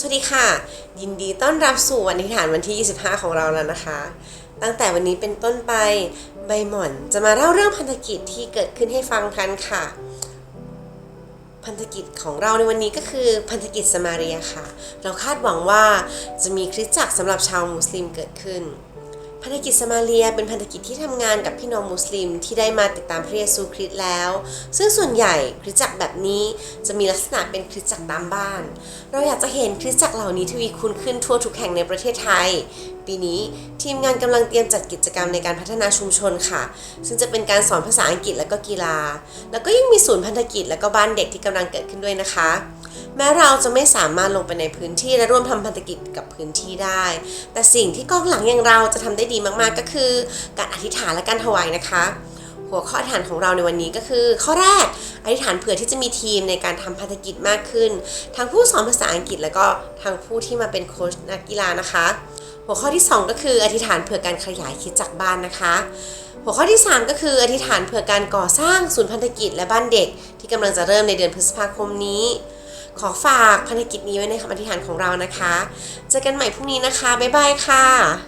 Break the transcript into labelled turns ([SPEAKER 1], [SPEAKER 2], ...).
[SPEAKER 1] สวัสดีค่ะ ยินดีต้อนรับสู่วันอธิษฐานวันที่ 25 ของเราแล้วนะคะ ตั้งแต่วันนี้เป็นต้นไปใบหม่อนจะมาเล่าเรื่องพันธกิจที่เกิดขึ้นให้ฟังกันค่ะ พันธกิจของเราในวันนี้ก็คือพันธกิจสมาเรียค่ะ เราคาดหวังว่าจะมีคริสตจักรสำหรับชาวมุสลิมเกิดขึ้น พันธกิจสมาเรียเป็นพันธกิจที่ทำงานกับพี่น้องมุสลิมที่ได้มาติดตามพระเยซูคริสต์แล้ว ซึ่งส่วนใหญ่คริสตจักรแบบนี้จะมีลักษณะเป็นคริสตจักรตามบ้าน เราอยากจะเห็นคริสตจักรเหล่านี้ทวีคูณขึ้นทั่วทุกแห่งในประเทศไทย ปีนี้ทีมงานกำลังเตรียมจัดกิจกรรมในการพัฒนาชุมชนค่ะ ซึ่งจะเป็นการสอนภาษาอังกฤษและก็กีฬา แล้วก็ยังมีศูนย์พันธกิจและก็บ้านเด็กที่กำลังเกิดขึ้นด้วยนะคะ แม้เราจะไม่สามารถลงไปในพื้นที่และร่วมทำพันธกิจกับพื้นที่ได้ แต่สิ่งที่กองหลังอย่างเราจะทำได้ดีมากๆก็คือ การอธิษฐานและการถวายนะคะ หัวข้ออธิษฐานของเราในวันนี้ก็คือ ข้อแรกอธิษฐานเผื่อที่จะมีทีมในการทำพันธกิจมากขึ้น ทั้งผู้สอนภาษาอังกฤษและก็ทั้งผู้ที่มาเป็นโค้ชนักกีฬานะคะ หัวข้อที่ 2 ก็คืออธิษฐานเผื่อการขยายคิดจักรบ้านนะคะหัวข้อที่ 3 ก็คืออธิษฐานเผื่อการก่อสร้างศูนย์พันธกิจและบ้านเด็ก ที่กำลังจะเริ่มในเดือนพฤษภาคมนี้ ขอฝากพันธกิจนี้ไว้ในคำอธิษฐานของเรานะคะ เจอกันใหม่พรุ่งนี้นะคะ บ๊ายบายค่ะ